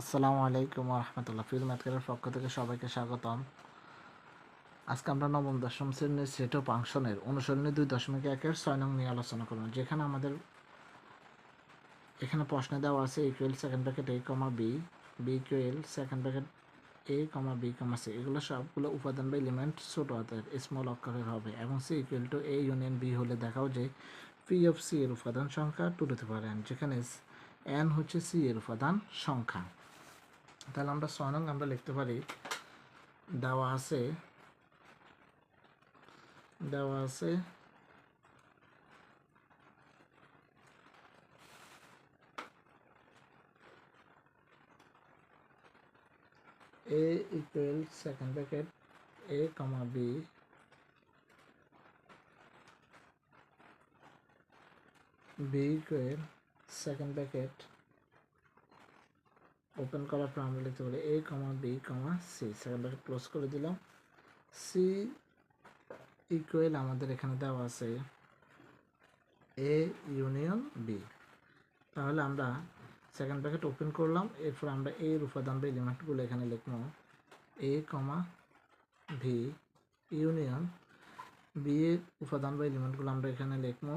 আসসালামু আলাইকুম রহমতুল্লাহ ফিল ম্যাথকের পক্ষ থেকে সবাইকে স্বাগতম। আজকে আমরা নবম, দশম শ্রেণির সেট অফ ফাংশনের অনুসরণী দুই দশমিক একের ছয় নং নিয়ে আলোচনা করব। যেখানে আমাদের এখানে প্রশ্নে দেওয়া আছে equal second bracket A comma B B equal second bracket A comma B comma C এগুলো সবগুলো উপাদান বা এলিমেন্ট ছোট হাতের স্মল অক্ষরের হবে এবং C equal to A union B হলে দেখাও যে পি অফ সি এর উপাদান সংখ্যা টু টু পারেন। যেখানে এন হচ্ছে সি এর উপাদান সংখ্যা। তাহলে আমরা ছয় নং আমরা লিখতে পারি দেওয়া আছে দেওয়া আছে a equal second bracket a comma b b equal second bracket open করার পর আমরা লিখতে পারি A comma B comma C second bracket close করে দিলাম। সি ইকুয়াল আমাদের এখানে দেওয়া আছে এ ইউনিয়ন বি তাহলে আমরা সেকেন্ড ব্র্যাকেট ওপেন করলাম, এরপর আমরা এর উপাদান বা এলিমেন্টগুলো এখানে লিখব। A comma V union B এর উপাদান বা এলিমেন্টগুলো আমরা এখানে লিখব।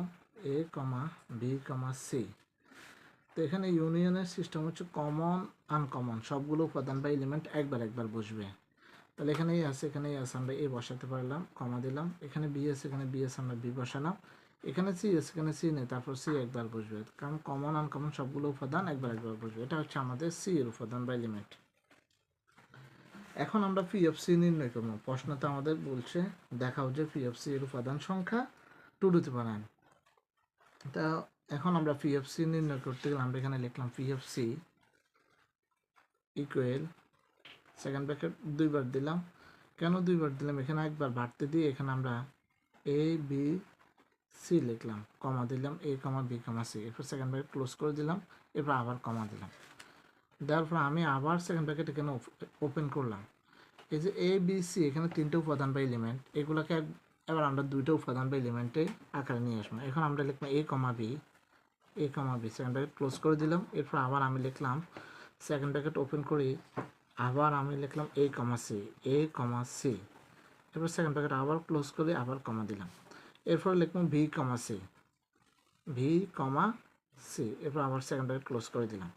A comma V comma C তো এখানে ইউনিয়নের সিস্টেম হচ্ছে কমন আনকমন সবগুলো উপাদান বা এলিমেন্ট একবার একবার বসবে। তাহলে এখানে এই আছে এখানে আছে, আমরা এ বসাতে পারলাম কমা দিলাম। এখানে বি আছে, এখানে বি আছে, আমরা বি বসালাম। এখানে সি আছে, এখানে সি নেই, তারপর সি একবার বসবে। কারণ কমন আনকমন সবগুলো উপাদান একবার একবার বসবে। এটা হচ্ছে আমাদের সি এর উপাদান বা এলিমেন্ট এখন আমরা পি এফ সি নির্ণয় করব। প্রশ্নতে আমাদের বলছে, দেখাও যে পি এফ সি এর উপাদান সংখ্যা টু টু তা এখন আমরা পিএফসি নির্ণয় করতে গেলে আমরা এখানে লিখলাম পিএফসি ইকুয়েল সেকেন্ড ব্র্যাকেট দুইবার দিলাম। কেন দুইবার দিলাম? এখানে একবার বাড়তে দিয়ে এখানে আমরা এ বি সি লিখলাম। কমা দিলাম A comma B comma C এরপর সেকেন্ড ব্র্যাকেট ক্লোজ করে দিলাম, এরপর আবার কমা দিলাম। দেওয়ার পর আমি আবার সেকেন্ড ব্র্যাকেট এখানে ওপেন করলাম। এই যে এ বি সি এখানে তিনটে উপাদান বা এলিমেন্ট এগুলোকে এবার আমরা দুইটা উপাদান বা এলিমেন্টে আকারে নিয়ে আসব। এখন আমরা লিখব A comma B A comma B second bracket close করে দিলাম। এরপর আবার আমি লিখলাম সেকেন্ড ব্র্যাকেট ওপেন করি, আবার আমি লিখলাম A comma C A comma C এরপর সেকেন্ড ব্র্যাকেট আবার ক্লোজ করে, আবার কমা দিলাম। এরপর লিখলাম V comma C V comma C এরপর আবার সেকেন্ড ব্র্যাকেট ক্লোজ করে দিলাম।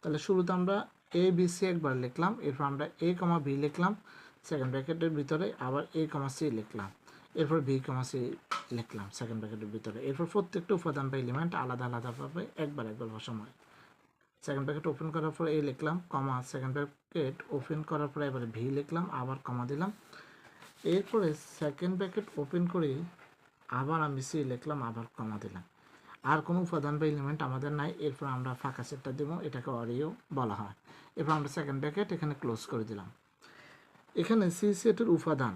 তাহলে শুরুতে আমরা এ বি সি একবার লিখলাম, এরপর আমরা এ কমা বি লিখলাম সেকেন্ড ব্র্যাকেটের ভিতরে আবার এ কমা সি লিখলাম। এরপর ভি কমা সি লিখলাম সেকেন্ড ব্র্যাকেটের ভিতরে। এরপর প্রত্যেকটা উপাদান বা এলিমেন্ট আলাদা আলাদাভাবে একবার একবার হয় সেকেন্ড ব্র্যাকেট ওপেন করার পর এ লিখলাম কমা সেকেন্ড ব্র্যাকেট ওপেন করার পরে এবারে ভি লিখলাম, আবার কমা দিলাম। এরপরে সেকেন্ড ব্র্যাকেট ওপেন করে আবার আমি সি লিখলাম, আবার কমা দিলাম। আর কোনো উপাদান বা এলিমেন্ট আমাদের নাই, এরপর আমরা ফাঁকা সেটটা দেবো, এটাকে অরিও বলা হয়। এরপর আমরা সেকেন্ড ব্র্যাকেট এখানে ক্লোজ করে দিলাম। এখানে সি সেটের উপাদান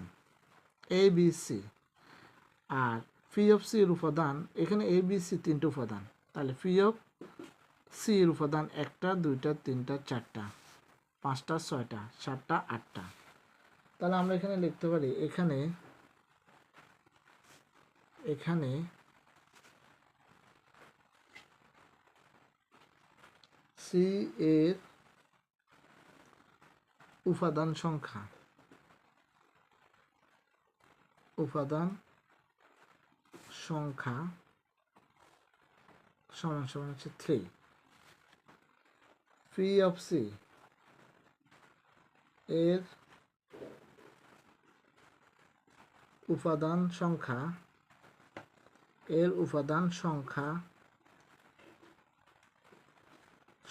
এ বি সি আর ফি অফ সি এর উপাদান, এখানে এ বি সি তিনটে উপাদান। তাহলে ফি অফ সি এর উপাদান একটা, দুইটা, তিনটা, চারটা, পাঁচটা, ছয়টা, সাতটা, আটটা। তাহলে আমরা এখানে লিখতে পারি, এখানে এখানে সি এর উপাদান সংখ্যা, উপাদান সংখ্যা সমান সমান হচ্ছে থ্রি পি অফ সি এর উপাদান সংখ্যা, এর উপাদান সংখ্যা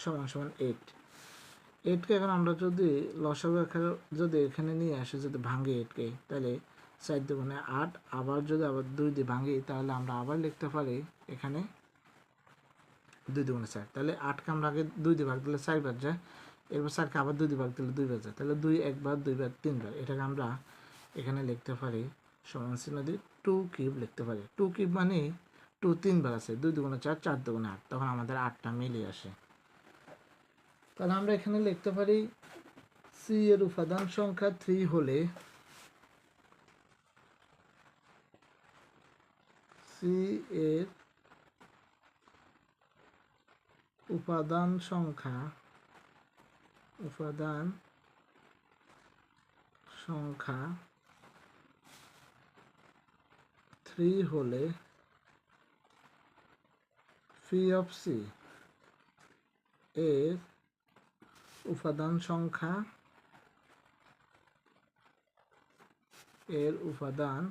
সমান সমান এইট এইটকে এখন আমরা যদি লসাগু আকারে যদি এখানে নিয়ে আসি, যদি ভাঙি এইটকে তাহলে চার দুগুণে আট, আবার যদি আবার দুই দিয়ে ভাঙি, তাহলে আমরা আবার লিখতে পারি এখানে দুই দুগুণে চার। তাহলে আটকে আমরা আগে দুই দিয়ে ভাগ দিলে চারবার যায়। এরপর চারকে আবার দুই দিয়ে ভাগ দিলে দুইবার যায়। তাহলে দুই একবার দুইবার তিনবার এটাকে আমরা এখানে লিখতে পারি সমান চিহ্ন দিয়ে টু কিউব লিখতে পারি। টু কিউব মানে টু তিনবার আছে, দুই দুগুণে চার চার দুগুণে আট। তখন আমাদের আটটা মিলিয়ে আসে। তাহলে আমরা এখানে লিখতে পারি সি এর উপাদান সংখ্যা থ্রি হলে সি এর উপাদান সংখ্যা উপাদান সংখ্যা থ্রি হলে ফি অফ সি এর উপাদান সংখ্যা, এর উপাদান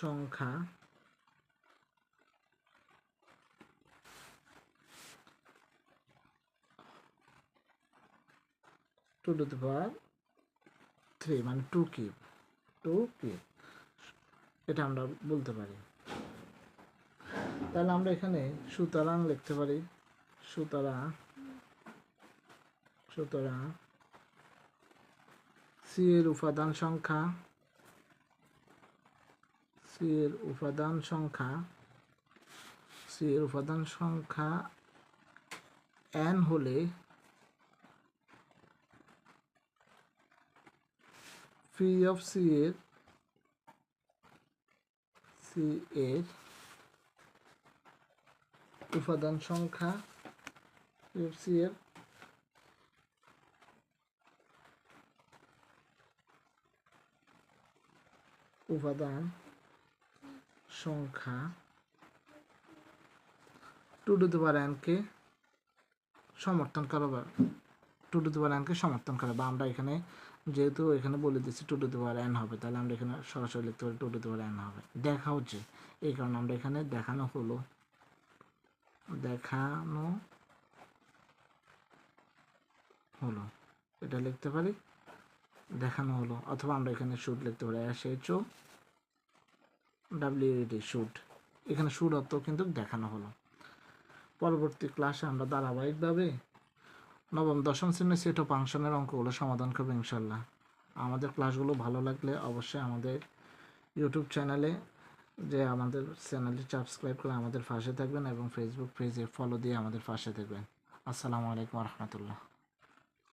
সংখ্যা। Two to the power three মানে টু কিউব টু কিউব এটা আমরা বলতে পারি। তাহলে আমরা এখানে সুতরাং লিখতে পারি। সুতরাং সুতরাং সি এর উপাদান সংখ্যা। এর উপাদান সংখ্যা সি এর উপাদান সংখ্যা এন হলে পি অফ সি এর সি এর উপাদান সংখ্যা ফি অফ সি এর উপাদান সংখ্যা টু টু দি পাওয়ার সমর্থন করে বা টু টু দি পাওয়ার সমর্থন করে বা আমরা এখানে যেহেতু এখানে বলে দিচ্ছি টু টু দি পাওয়ার হবে, তাহলে আমরা এখানে সরাসরি লিখতে পারি টু টু দি পাওয়ার হবে। দেখা হচ্ছে এই কারণে আমরা এখানে দেখানো হলো। দেখানো হলো। এটা লিখতে পারি? দেখানো হলো। অথবা আমরা এখানে শুট লিখতে পারি। S H O W D shoot এখানে শুট অর্থ কিন্তু দেখানো হলো। পরবর্তী ক্লাসে আমরা ধারাবাহিকভাবে নবম, দশম শ্রেণির সেট ও ফাংশনের অঙ্কগুলো সমাধান করব ইনশাল্লাহ। আমাদের ক্লাসগুলো ভালো লাগলে অবশ্যই আমাদের ইউটিউব চ্যানেলে যে আমাদের চ্যানেলটি সাবস্ক্রাইব করে আমাদের পাশে থাকবেন এবং ফেসবুক পেজে ফলো দিয়ে আমাদের পাশে থাকবেন। আসসালামু আলাইকুম রহমতুল্লাহ।